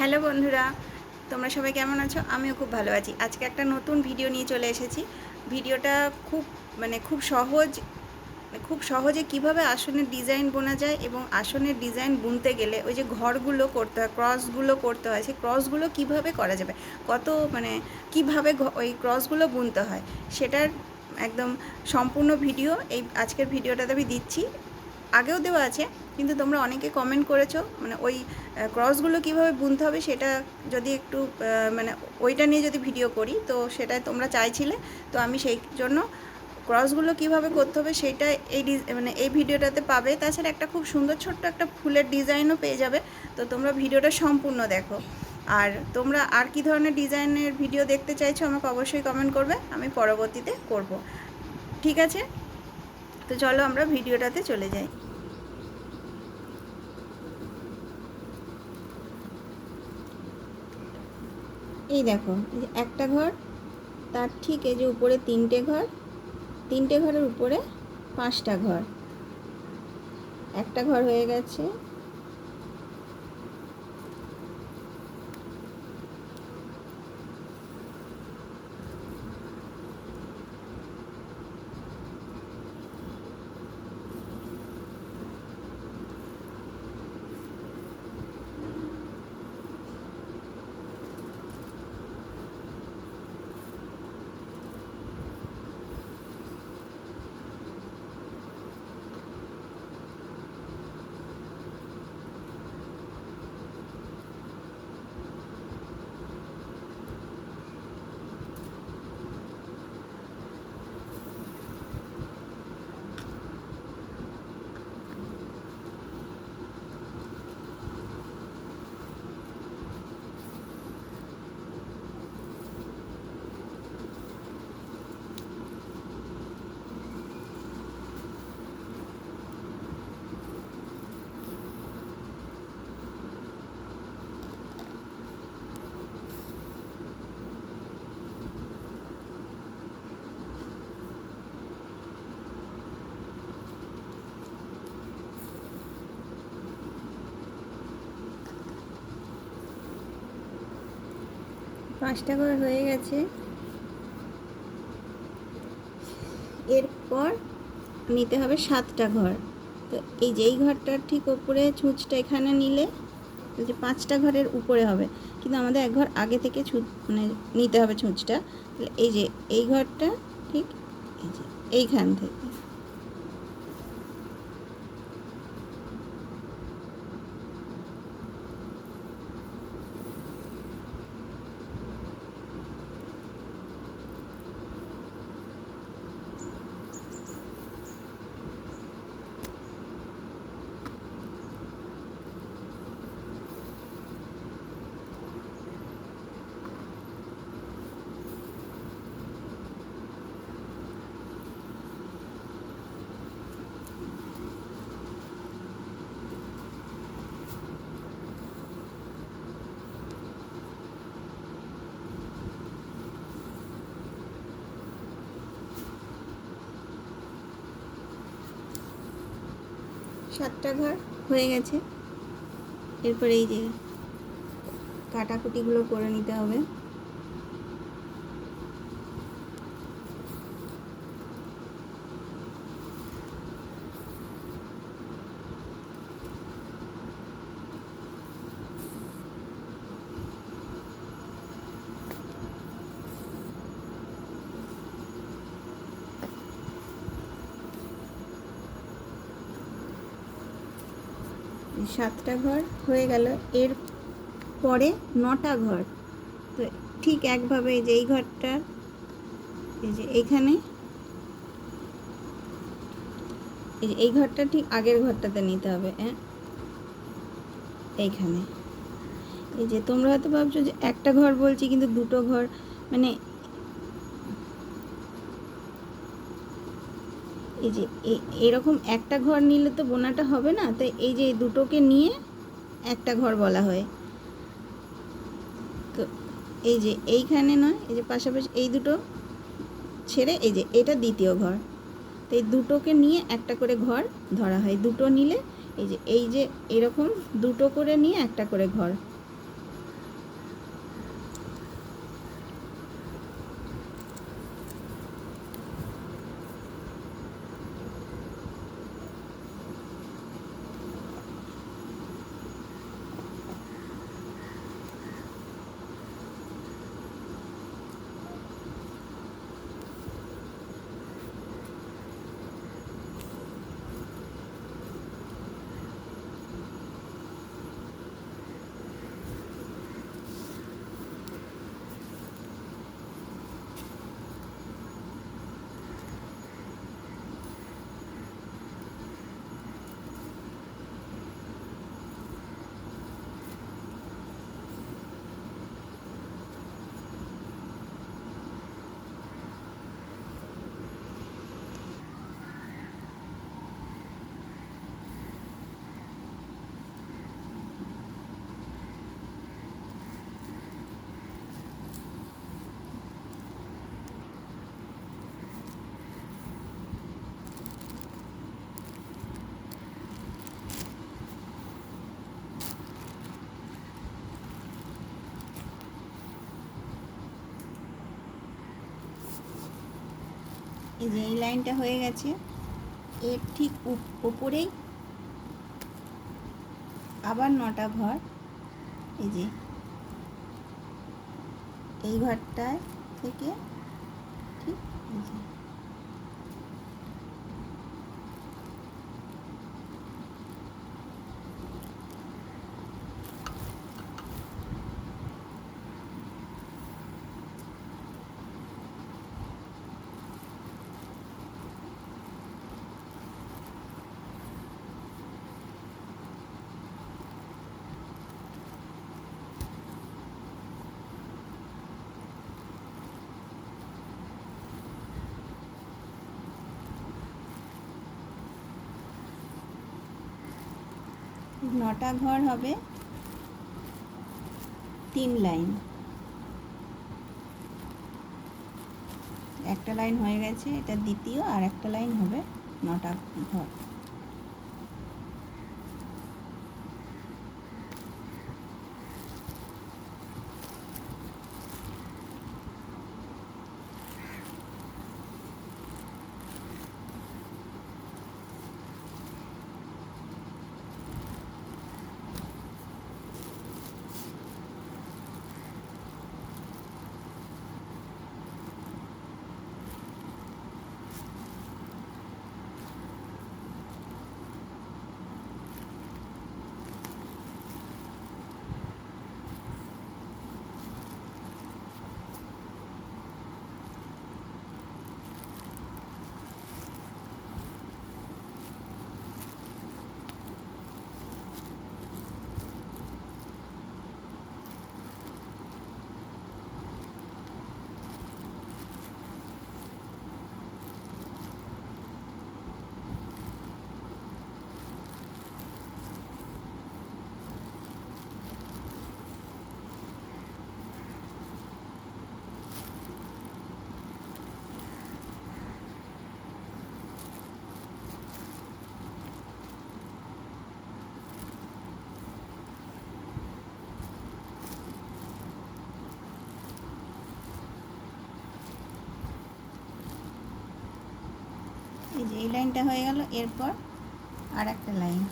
Hello বন্ধুরা, তোমরা সবাই কেমন আছো? আমিও খুব ভালো আছি। আজকে একটা নতুন ভিডিও নিয়ে চলে এসেছি। ভিডিওটা খুব মানে খুব সহজ খুব সহজে কীভাবে আসনের ডিজাইন বোনা যায় এবং আসনের ডিজাইন বুনতে গেলে ওই যে ঘরগুলো করতে হয় ক্রসগুলো করতে হয়, সেই ক্রসগুলো কীভাবে করা যাবে? কত মানে কীভাবে ওই ক্রসগুলো বুনতে হয়? সেটার একদম সম্পূর্ণ ভিডিও এই আজকের ভিডিওটাতে আমি দিচ্ছি। আগেও দেওয়া আছে কিন্তু তোমরা অনেকে কমেন্ট করেছ মানে ওই ক্রসগুলো কীভাবে বুনতে হবে সেটা যদি একটু মানে ওইটা নিয়ে যদি ভিডিও করি, তো সেটাই তোমরা চাইছিলে, তো আমি সেই জন্য ক্রসগুলো কীভাবে করতে হবে সেটা এই মানে এই ভিডিওটাতে পাবে। তাছাড়া একটা খুব সুন্দর ছোট্ট একটা ফুলের ডিজাইনও পেয়ে যাবে, তো তোমরা ভিডিওটা সম্পূর্ণ দেখো। আর তোমরা আর কি ধরনের ডিজাইনের ভিডিও দেখতে চাইছো আমাকে অবশ্যই কমেন্ট করবে, আমি পরবর্তীতে করব। ঠিক আছে? তো চলো আমরা ভিডিওটাতে চলে যাই। এই দেখো একটা ঘর, তার ঠিক এই যে উপরে তিনটে ঘর, তিনটে ঘরের উপরে পাঁচটা ঘর। একটা ঘর হয়ে গেছে পাঁচটা ঘর হয়ে গেছে। এরপর নিতে হবে সাতটা ঘর। তো এই যেই ঘরটার ঠিক ওপরে ছুঁচটা এখানে নিলে যে পাঁচটা ঘরের উপরে হবে, কিন্তু আমাদের এক ঘর আগে থেকে ছুঁচ মানে নিতে হবে ছুঁচটা। এই যে এই ঘরটা ঠিক এই যে এইখান থেকে। সাতটা ঘর হয়ে গেছে। এরপরে এই যে কাটাকুটিগুলো করে নিতে হবে। সাতটা ঘর হয়ে গেল। এর পরে নটা ঘর। তো ঠিক একভাবে যে এই ঘরটা, এই যে এইখানে এই ঘরটা ঠিক আগের ঘরটাতে নিতে হবে হ্যাঁ? এইখানে। এই যে তোমরা হয়তো ভাবছ যে একটা ঘর বলছি, কিন্তু দুটো ঘর মানে এই যে এরকম একটা ঘর নিলে তো বোনাটা হবে না? তাই এই যে দুটোকে নিয়ে একটা ঘর বলা হয়। তো এই যে এইখানে নয়, এই যে পাশাপাশি এই দুটো ছেড়ে এই যে এটা দ্বিতীয় ঘর। তো এই দুটোকে নিয়ে একটা করে ঘর ধরা হয়। দুটো নিলে এই যে এই যে এরকম দুটো করে নিয়ে একটা করে ঘর। এই যে এই লাইনটা হয়ে গেছে। এর ঠিক উপরেই আবার নটা ঘর। এই যে এই ঘরটায় থেকে ঠিক এই যে নটা ঘর হবে। তিন লাইন। একটা লাইন হয়ে গেছে, এটা দ্বিতীয়, আর একটা লাইন হবে নটা ঘর। লাইনটা হয়ে গেল এরপর আর একটা লাইন।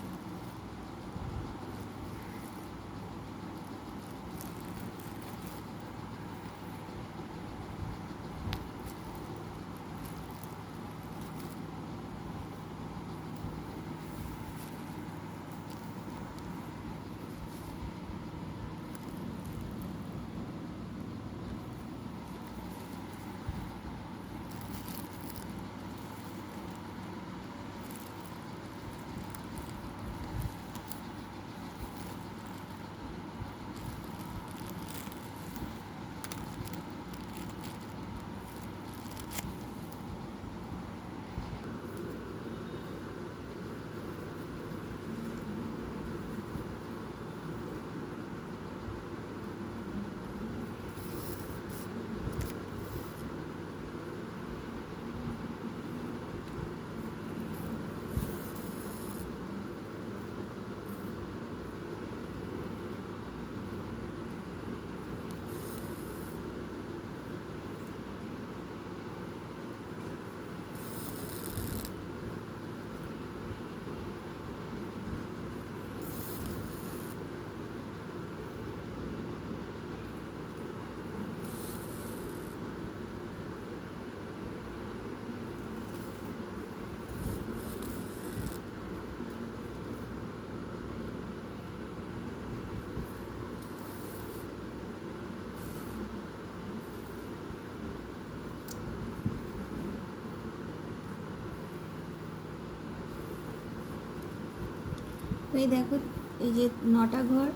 এই দেখো, এই যে নটা ঘর।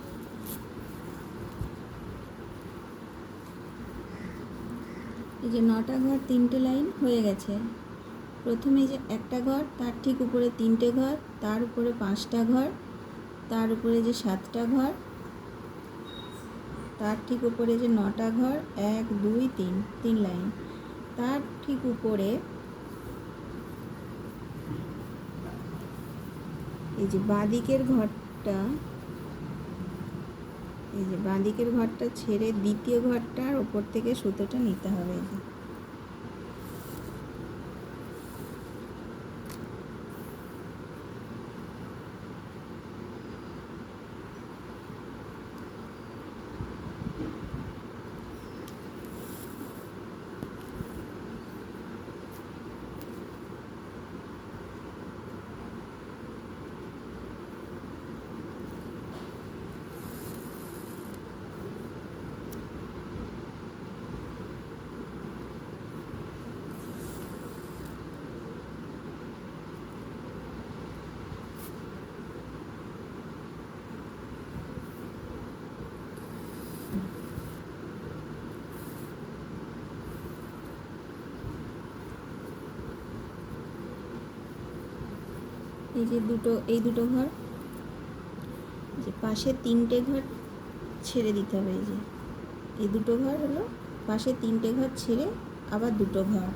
এই যে নটা ঘর, তিনটে লাইন হয়ে গেছে। প্রথমে যে একটা ঘর, তার ঠিক উপরে তিনটে ঘর, তার উপরে পাঁচটা ঘর, তার উপরে যে সাতটা ঘর, তার ঠিক উপরে যে নটা ঘর, এক, দুই, তিন তিন লাইন। তার ঠিক উপরে এই যে বাঁদিকের ঘরটা, এই যে বাঁদিকের ঘরটা ছেড়ে দ্বিতীয় ঘরটার ওপর থেকে সুতোটা নিতে হবে এই যে। এই যে দুটো, এই দুটো ঘর। যে পাশে তিনটে ঘর ছেড়ে দিতে হবে, এই যে। এই দুটো ঘর হলো, পাশে তিনটে ঘর ছেড়ে আবার দুটো ঘর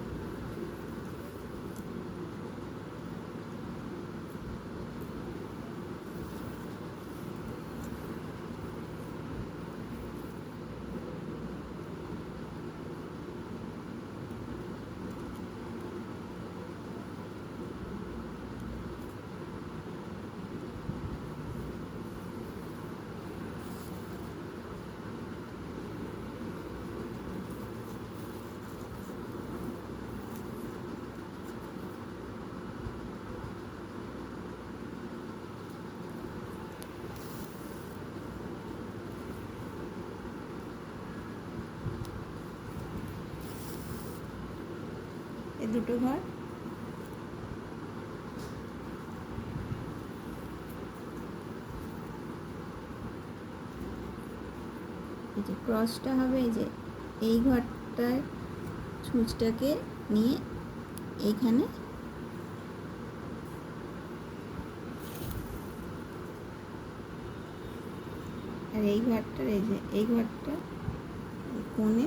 এই দুটো ঘর। এই যে ক্রসটা হবে এই যে এই ঘরটার ছুঁচটাকে নিয়ে এইখানে আর এই ঘরটার এই যে এই ঘরটা কোণে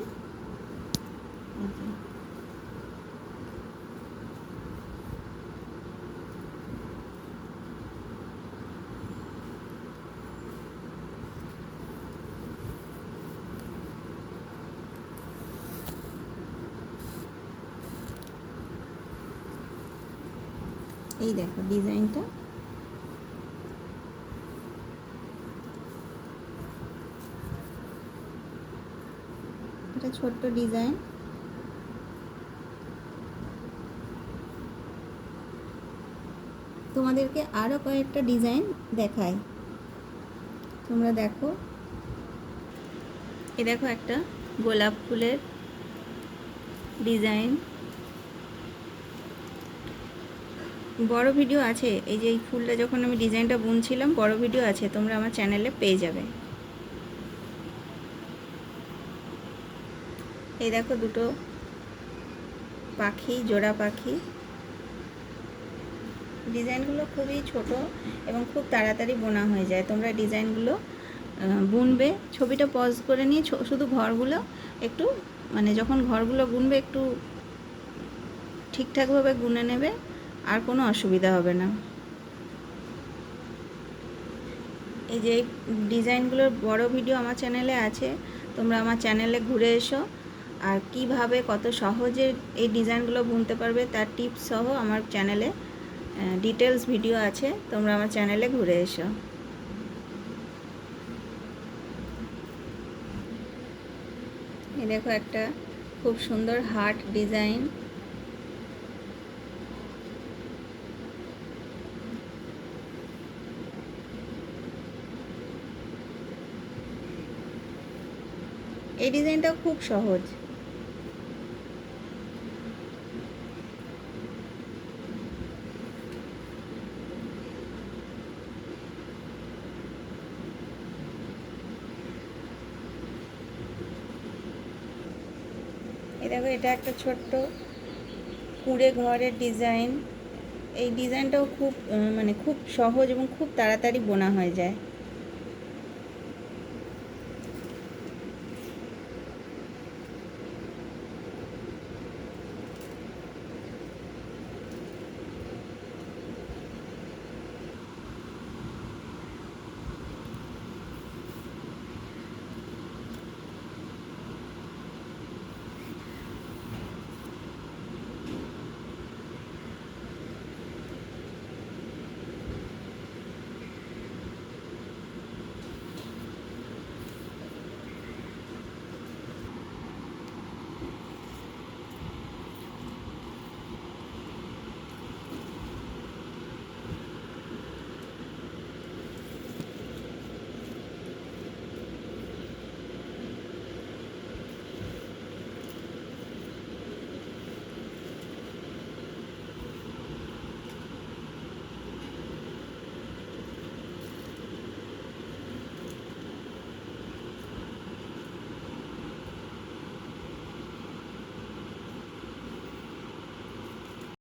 এই দেখো ডিজাইনটা। এটা ছোট্ট ডিজাইন। তোমাদেরকে আরও কয়েকটা ডিজাইন দেখাই। তোমরা দেখো। এ দেখো একটা গোলাপ ফুলের ডিজাইন। বড় ভিডিও আছে, এই যে এই ফুলটা যখন আমি ডিজাইনটা বুনছিলাম, বড় ভিডিও আছে, তোমরা আমার চ্যানেলে পেয়ে যাবে। এই দেখো দুটো পাখি, জোড়া পাখি। ডিজাইনগুলো খুবই ছোট এবং খুব তাড়াতাড়ি বোনা হয়ে যায়। তোমরা ডিজাইনগুলো বুনবে। ছবিটা পজ করে নিয়ে শুধু ঘরগুলো একটু মানে যখন ঘরগুলো বুনবে, একটু ঠিকঠাকভাবে গুনে নেবে। আর কোনো অসুবিধা হবে না। এই যে ডিজাইনগুলোর বড় ভিডিও আমার চ্যানেলে আছে, তোমরা আমার চ্যানেলে ঘুরে এসো। আর কীভাবে কত সহজে এই ডিজাইনগুলো বুনতে পারবে তার টিপস সহ আমার চ্যানেলে ডিটেলস ভিডিও আছে, তোমরা আমার চ্যানেলে ঘুরে এসো। দেখো একটা খুব সুন্দর হার্ট ডিজাইন। এই ডিজাইনটাও খুব সহজ। দেখো, এটা একটা ছোট্ট কুড়ে ঘরের ডিজাইন। এই ডিজাইনটাও খুব মানে খুব সহজ এবং খুব তাড়াতাড়ি বোনা হয়ে যায়।